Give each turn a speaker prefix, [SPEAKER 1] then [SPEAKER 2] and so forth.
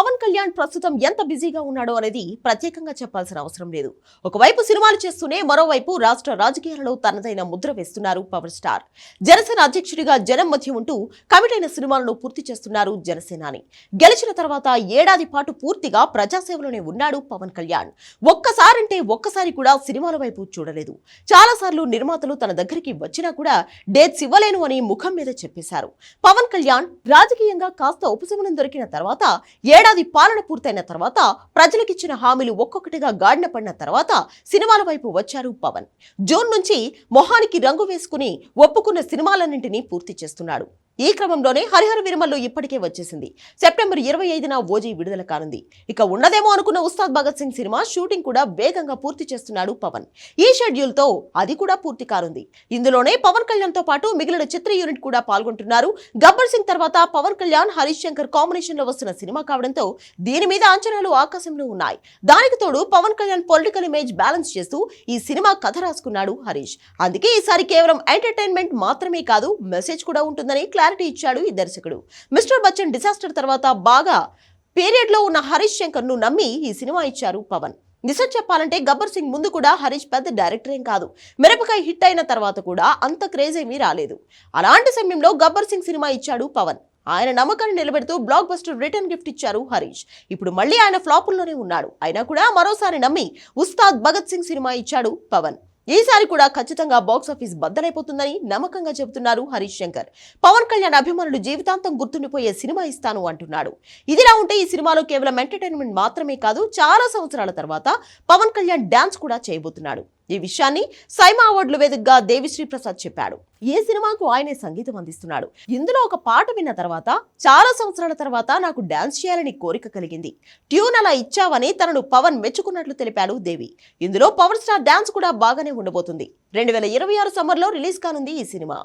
[SPEAKER 1] all of a Kalyan ప్రస్తుతం ఎంత బిజీగా ఉన్నాడో అనేది ప్రత్యేకంగా చెప్పాల్సిన అవసరం లేదు. ఒకవైపు సినిమాలు చేస్తూనే మరోవైపు రాష్ట్ర రాజకీయాలలో తనదైన ముద్ర వేస్తున్నారు పవర్ స్టార్. జనసేన అధ్యక్షుడిగా జనం మధ్య ఉంటూ కమిటైన సినిమాలను పూర్తి చేస్తున్నారు జనసేనాని. గెలిచిన తర్వాత ఏడాది పాటు పూర్తిగా ప్రజాసేవలోనే ఉన్నాడు పవన్ కళ్యాణ్. ఒక్కసారంటే ఒక్కసారి కూడా సినిమాల వైపు చూడలేదు. చాలా సార్లు నిర్మాతలు తన దగ్గరికి వచ్చినా కూడా డేట్స్ ఇవ్వలేను అని ముఖం మీద చెప్పేశారు. పవన్ కళ్యాణ్ రాజకీయంగా కాస్త ఉపశమనం దొరికిన తర్వాత ఏడాది పాలన పూర్తయిన తర్వాత ప్రజలకిచ్చిన హామీలు ఒక్కొక్కటిగా గాడిన పడిన తర్వాత సినిమాల వైపు వచ్చారు పవన్. జూన్ నుంచి మొహానికి రంగు వేసుకుని ఒప్పుకున్న సినిమాలన్నింటినీ పూర్తి చేస్తున్నాడు. ఈ క్రమంలోనే హరిహర విరమల్లు ఇప్పటికే వచ్చేసింది. సెప్టెంబర్ ఇరవై ఐదున ఓజీ విడుదల కానుంది. ఇక ఉన్నదేమో అనుకున్న ఉస్తాద్ భగత్ సింగ్ సినిమా షూటింగ్ కూడా వేగంగా పూర్తి చేస్తున్నాడు పవన్. ఈ షెడ్యూల్తో అది కూడా పూర్తి కానుంది. ఇందులోనే పవన్ కళ్యాణ్తో పాటు మిగిలిన చిత్ర యూనిట్ కూడా పాల్గొంటున్నారు. గబ్బర్ సింగ్ తర్వాత పవన్ కళ్యాణ్ హరీష్ శంకర్ కాంబినేషన్లో వస్తున్న సినిమా కావడంతో దీని మీద అంచనాలు ఆకాశంలో ఉన్నాయి. దానికి తోడు Pawan Kalyan political image balance చేస్తూ ఈ సినిమా కథ రాసుకున్నాడు హరీష్. అందుకే ఈసారి కేవలం ఎంటర్టైన్మెంట్ మాత్రమే కాదు మెసేజ్ కూడా ఉంటుందని క్లారిటీ ఇచ్చాడు ఈ దర్శకుడు. మిస్టర్ బచ్చన్ డిసాస్టర్ తర్వాత బాగా పీరియడ్లో ఉన్న హరీష్ శంకర్ను నమ్మి ఈ సినిమా ఇచ్చారు పవన్. నిజం చెప్పాలంటే గబ్బర్ సింగ్ ముందు కూడా హరీష్ పెద్ద డైరెక్టర్ ఏం కాదు. మిరపకాయ హిట్ అయిన తర్వాత కూడా అంత క్రేజ్ ఏమీ రాలేదు. అలాంటి సమయంలో గబ్బర్ సింగ్ సినిమా ఇచ్చాడు పవన్. ఆయన నమ్మకాన్ని నిలబెడుతూ బ్లాక్ బస్టర్ రిటర్న్ గిఫ్ట్ ఇచ్చారు హరీష్. ఇప్పుడు మళ్ళీ ఆయన ఫ్లాపుల్లోనే ఉన్నాడు. అయినా కూడా మరోసారి నమ్మి ఉస్తాద్ భగత్ సింగ్ సినిమా ఇచ్చాడు పవన్. ఈసారి కూడా ఖచ్చితంగా బాక్స్ ఆఫీస్ బద్దలైపోతుందని నమ్మకంగా చెబుతున్నారు హరీష్ శంకర్. పవన్ కళ్యాణ్ అభిమానులు జీవితాంతం గుర్తుండిపోయే సినిమా ఇస్తాను అంటున్నాడు. ఇదిలా ఉంటే ఈ సినిమాలో కేవలం ఎంటర్టైన్మెంట్ మాత్రమే కాదు చాలా సంవత్సరాల తర్వాత పవన్ కళ్యాణ్ డాన్స్ కూడా చేయబోతున్నాడు. ఈ విషయాన్ని సైమా అవార్డుల వేదికగా దేవిశ్రీ ప్రసాద్ చెప్పాడు. ఏ సినిమాకు ఆయనే సంగీతం అందిస్తున్నాడు? ఇందులో ఒక పాట విన్న తర్వాత చాలా సంవత్సరాల తర్వాత నాకు డాన్స్ చేయాలని కోరిక కలిగింది. ట్యూన్ అలా ఇచ్చావని తనను పవన్ మెచ్చుకున్నట్లు తెలిపాడు దేవి. ఇందులో పవర్ స్టార్ డాన్స్ కూడా బాగానే ఉండబోతుంది. రెండు వేల ఇరవై ఆరు సమ్మర్లో రిలీజ్ కానుంది ఈ సినిమా.